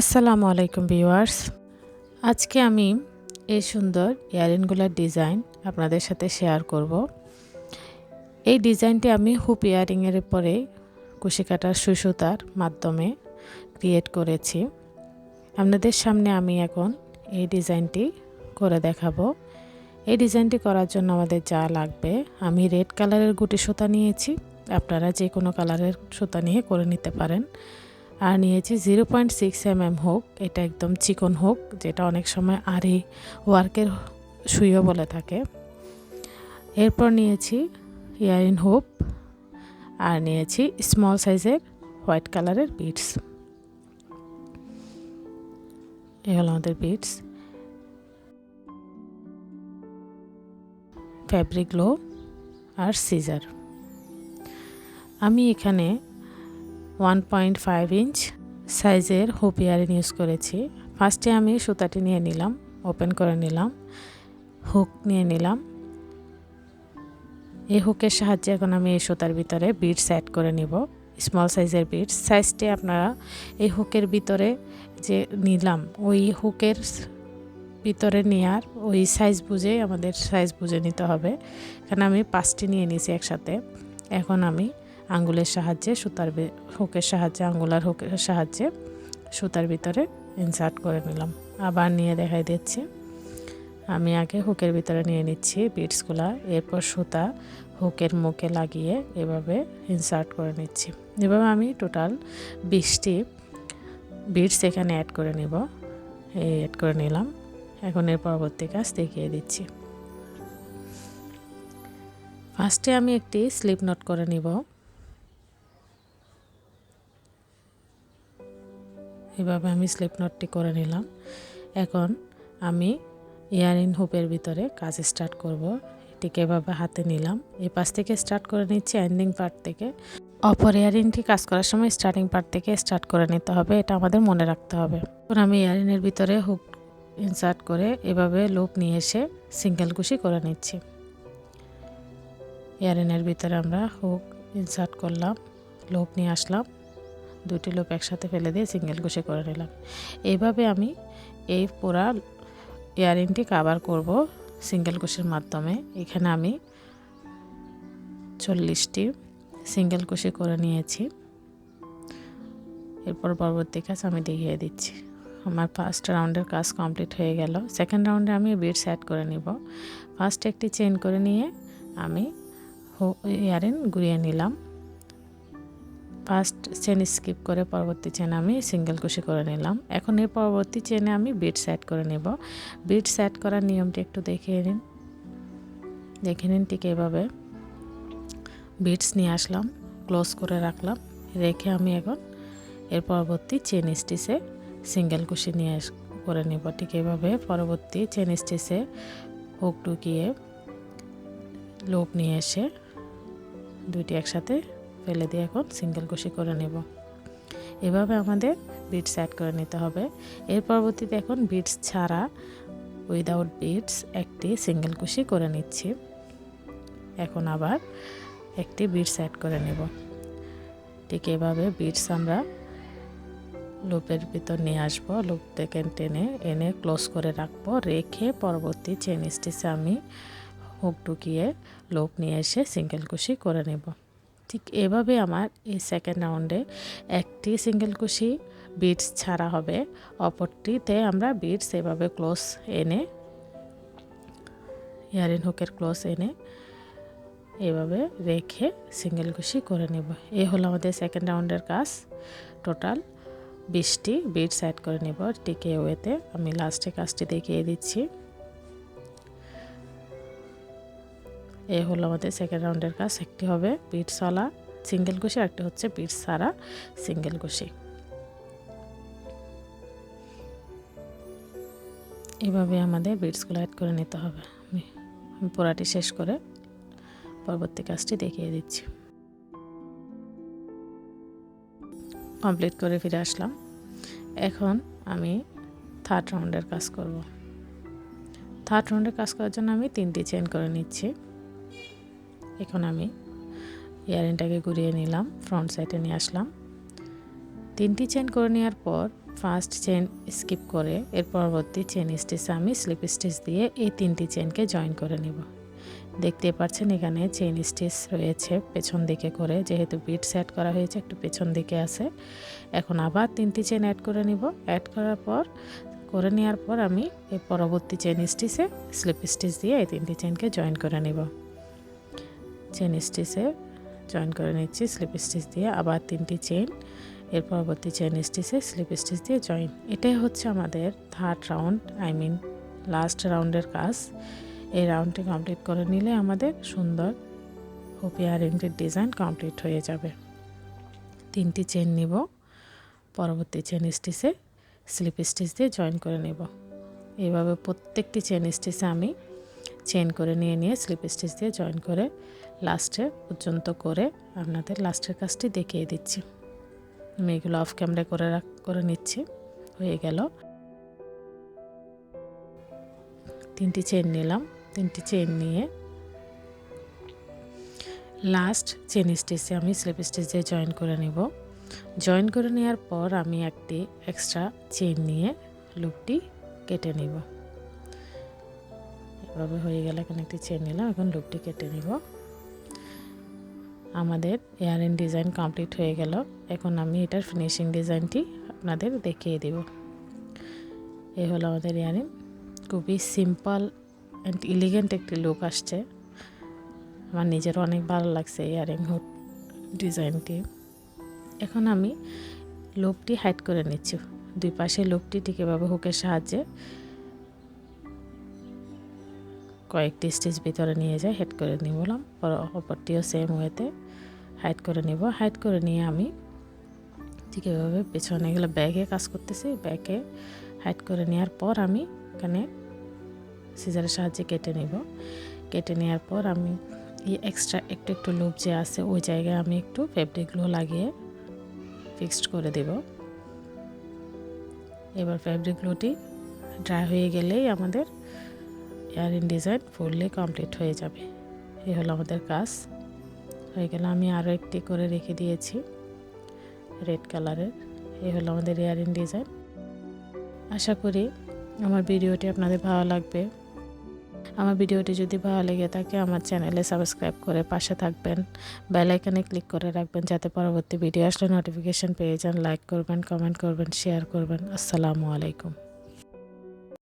আসসালামু আলাইকুম ভিউয়ার্স। আজকে আমি এই সুন্দর ইয়ারিংগুলোর ডিজাইন আপনাদের সাথে শেয়ার করব। এই ডিজাইনটি আমি হুপ ইয়ারিংয়ের পরে কুশি কাটার সুসুতার মাধ্যমে ক্রিয়েট করেছি। আপনাদের সামনে আমি এখন এই ডিজাইনটি করে দেখাবো। এই ডিজাইনটি করার জন্য আমাদের যা লাগবে, আমি রেড কালারের গুটি সুতা নিয়েছি। আপনারা যে কোনো কালারের সুতা নিয়ে করে নিতে পারেন। আর নিয়েছি zero point six M M হোক, এটা একদম চিকন হোক, যেটা অনেক সময় আরি ওয়ার্কের সুইও বলে থাকে। এরপর নিয়েছি ইয়ারিন হোপ, আর নিয়েছি স্মল সাইজের হোয়াইট কালারের বিটস। এ হলো আমাদের বিটস। ফ্যাব্রিক লো আর সিজার। আমি এখানে ওয়ান পয়েন্ট ফাইভ ইঞ্চ সাইজের হুপ ইয়ারিং ইউজ করেছি। ফার্স্টে আমি সুতাটি নিয়ে নিলাম, ওপেন করে নিলাম, হুক নিয়ে নিলাম। এই হুকের সাহায্যে এখন আমি এই সুতার ভিতরে বিটস অ্যাড করে নিব, স্মল সাইজের বিটস। সাইজটি আপনারা এই হুকের ভিতরে যে নিলাম, ওই হুকের ভিতরে নেওয়ার ওই সাইজ বুঝে আমাদের সাইজ বুঝে নিতে হবে। এখানে আমি পাঁচটি নিয়ে নিয়েছি একসাথে। এখন আমি আঙ্গুলের সাহায্যে সুতার হুকের সাহায্যে, আঙ্গুলার হুকের সাহায্যে সুতার ভিতরে ইনসার্ট করে নিলাম। আবার নিয়ে দেখাই দিচ্ছি। আমি আগে হুকের ভিতরে নিয়ে নিচ্ছি বিটসগুলা এরপর সুতা হুকের মুখে লাগিয়ে এভাবে ইনসার্ট করে নিচ্ছি। এভাবে আমি টোটাল বিশটি বিটস এখানে অ্যাড করে নেব। এই অ্যাড করে নিলাম। এখন এর পরবর্তী কাজ দেখিয়ে দিচ্ছি। ফার্স্টে আমি একটি স্লিপ নোট করে নিব। এভাবে আমি স্লিপ নটটি করে নিলাম। এখন আমি ইয়ারিং হুপের ভিতরে কাজ স্টার্ট করব। এটিকে এভাবে হাতে নিলাম। এই পাশ থেকে স্টার্ট করে নিচ্ছি এন্ডিং পার্ট থেকে। অপর ইয়ারিংটি কাজ করার সময় স্টার্টিং পার্ট থেকে স্টার্ট করে নিতে হবে, এটা আমাদের মনে রাখতে হবে। এখন আমি ইয়ারিংয়ের ভিতরে হুক ইনসার্ট করে এভাবে লুপ নিয়ে এসে সিঙ্গেল কুশি করে নিচ্ছি। ইয়ারিংয়ের ভিতরে আমরা হুক ইনসার্ট করলাম লোপ নিয়ে আসলাম। দুটি লোক একসাথে ফেলে দিয়ে সিঙ্গেল কুশি করে নিলাম। এইভাবে আমি এই পুরা ইয়ারিংটি কাভার করব সিঙ্গেল কুশির মাধ্যমে। এখানে আমি চল্লিশটি সিঙ্গেল কুশি করে নিয়েছি। এরপর পরবর্তী কাজ আমি দেখিয়ে দিচ্ছি। আমার ফার্স্ট রাউন্ডের কাজ কমপ্লিট হয়ে গেল। সেকেন্ড রাউন্ডে আমি বিটস অ্যাড করে নিব। ফার্স্ট একটি চেন করে নিয়ে আমি ইয়ারিং ঘুরিয়ে নিলাম। ফার্স্ট চেন স্কিপ করে পরবর্তী চেন আমি সিঙ্গেল কুশি করে নিলাম। এখন এর পরবর্তী চেনে আমি বিটস অ্যাড করে নেব। বিটস অ্যাড করার নিয়মটি একটু দেখিয়ে নিন। দেখে নিন ঠিক এভাবে। বিটস নিয়ে আসলাম ক্লোজ করে রাখলাম, রেখে আমি এখন এর পরবর্তী চেন স্টিচে সিঙ্গেল কুশি নিয়ে করে নেব। ঠিক এভাবে পরবর্তী চেন স্টিচে হুক ঢুকিয়ে লোক নিয়ে এসে দুইটি একসাথে ফেলে দিয়ে এখন সিঙ্গেল কুশি করে নেব। এভাবে আমাদের বিটস অ্যাড করে নিতে হবে। এর পরবর্তীতে এখন বিটস ছাড়া উইদাউট বিটস একটি সিঙ্গেল কুশি করে নিচ্ছি। এখন আবার একটি বিটস অ্যাড করে নেব। ঠিক এভাবে বিটস আমরা লুপের ভিতর নিয়ে আসব। লুপ থেকে টেনে এনে ক্লোজ করে রাখব। রেখে পরবর্তী চেন স্টিচে আমি হুক ঢুকিয়ে লোপ নিয়ে এসে সিঙ্গেল কুশি করে নেব। ঠিক এভাবে আমার এই সেকেন্ড রাউন্ডে একটি সিঙ্গেল কুশি বিটস ছাড়া হবে। অপরটিতে আমরা বিটস এভাবে ক্লোজ এনে ইয়ারিন হুকের ক্লোজ এনে এভাবে রেখে সিঙ্গেল কুশি করে নেব। এই হলো আমাদের সেকেন্ড রাউন্ডের কাজ। টোটাল বিশটি বিটস অ্যাড করে নেব। টিকে ওয়েতে আমি লাস্টে কাজটি দেখিয়ে দিচ্ছি। এ হলো আমাদের সেকেন্ড রাউন্ডের কাজ। একটি হবে পিঠসলা সিঙ্গেল কুশি আর একটি হচ্ছে পিঠ সারা সিঙ্গেল কুশি এভাবে আমাদের বিটসগুলো অ্যাড করে নিতে হবে। আমি পোড়াটি শেষ করে পরবর্তী কাজটি দেখিয়ে দিচ্ছি। কমপ্লিট করে ফিরে আসলাম। এখন আমি থার্ড রাউন্ডের কাজ করব। থার্ড রাউন্ডের কাজ করার জন্য আমি তিনটি চেন করে নিচ্ছি। এখন আমি ইয়ারিংটাকে ঘুরিয়ে নিলাম ফ্রন্ট সাইডে নিয়ে আসলাম। তিনটি চেন করে নেওয়ার পর ফার্স্ট চেন স্কিপ করে এর পরবর্তী চেন স্টিচে আমি স্লিপ স্টিচ দিয়ে এই তিনটি চেনকে জয়েন করে নেব। দেখতে পাচ্ছেন এখানে চেন স্টিচ রয়েছে পেছন দিকে করে, যেহেতু বিট সেট করা হয়েছে, একটু পেছন দিকে আছে। এখন আবার তিনটি চেন অ্যাড করে নিব। অ্যাড করার পর, করে নেওয়ার পর আমি এই পরবর্তী চেন স্টিচে স্লিপ স্টিচ দিয়ে এই তিনটি চেনকে জয়েন করে নিব। চেন স্টিচে জয়েন করে নিচ্ছি স্লিপ স্টিচ দিয়ে আবার তিনটি চেন এর পরবর্তী চেন স্টিচে স্লিপ স্টিচ দিয়ে জয়েন এটাই হচ্ছে আমাদের third round I mean last রাউন্ডের কাজ। এই রাউন্ডটি কমপ্লিট করে নিলে আমাদের সুন্দর হোপি ইয়ারিংটির ডিজাইন কমপ্লিট হয়ে যাবে। তিনটি চেন নিব, পরবর্তী চেন স্টিচে স্লিপ স্টিচ দিয়ে জয়েন করে নেব। এইভাবে প্রত্যেকটি চেন স্টিচে আমি চেন করে নিয়ে নিয়ে স্লিপ স্টিচ দিয়ে জয়েন করে লাস্টে পর্যন্ত করে আপনাদের লাস্টের কাজটি দেখিয়ে দিচ্ছি। আমি এগুলো অফ ক্যামেরা করে রাখ, করে নিচ্ছি। হয়ে গেল। তিনটি চেন নিলাম। তিনটি চেন নিয়ে লাস্ট চেন স্টিচে আমি স্লিপ স্টিচ দিয়ে জয়েন করে নেব। জয়েন করে নেওয়ার পর আমি একটি এক্সট্রা চেন নিয়ে লুপটি কেটে নিব। এভাবে হয়ে গেলে এখন একটি চেন নিলাম, এখন লুপটি কেটে নিব। আমাদের ইয়ারিং ডিজাইন কমপ্লিট হয়ে গেল। এখন আমি এটার ফিনিশিং ডিজাইনটি আপনাদের দেখিয়ে দেব। এই হলো আমাদের ইয়ারিং খুবই সিম্পল অ্যান্ড ইলিগেন্ট একটি লুক আসছে। আমার নিজের অনেক ভালো লাগছে ইয়ারিং হুড ডিজাইনটি এখন আমি লোকটি হাইড করে নিচ্ছি। দুই পাশে লোকটি ঠিক এভাবে হুকের সাহায্যে কয়েকটি স্টিচ ভিতরে নিয়ে যাই হেড করে নিয়ে বললাম অপরটিও সেম ওয়েতে হাইড করে নিব। হাইড করে নিয়ে আমি ঠিক এভাবে পেছনে গেলে ব্যাগে কাজ করতেছি। ব্যাগে হাইড করে নেওয়ার পর আমি এখানে সিজারের সাহায্যে কেটে নিব। কেটে নেওয়ার পর আমি এই এক্সট্রা একটু একটু লুপ যে আছে, ওই জায়গায় আমি একটু ফেব্রিকগুলো লাগিয়ে ফিক্সড করে দেব। এবার ফ্যাব্রিকগুলোটি ড্রাই হয়ে গেলেই আমাদের ইয়ারিং ডিজাইন ফুললি কমপ্লিট হয়ে যাবে। এই হলো আমাদের কাজ। হয়ে গেল আমি আরও একটি করে রেখে দিয়েছি রেড কালারের এই হলো আমাদের ইয়ারিং ডিজাইন আশা করি আমার ভিডিওটি আপনাদের ভালো লাগবে। আমার ভিডিওটি যদি ভালো লেগে থাকে, আমার চ্যানেলে সাবস্ক্রাইব করে পাশে থাকবেন। বেল আইকনে ক্লিক করে রাখবেন, যাতে পরবর্তী ভিডিও আসলে নোটিফিকেশান পেয়ে যান। লাইক করবেন কমেন্ট করবেন শেয়ার করবেন। আসসালামু আলাইকুম।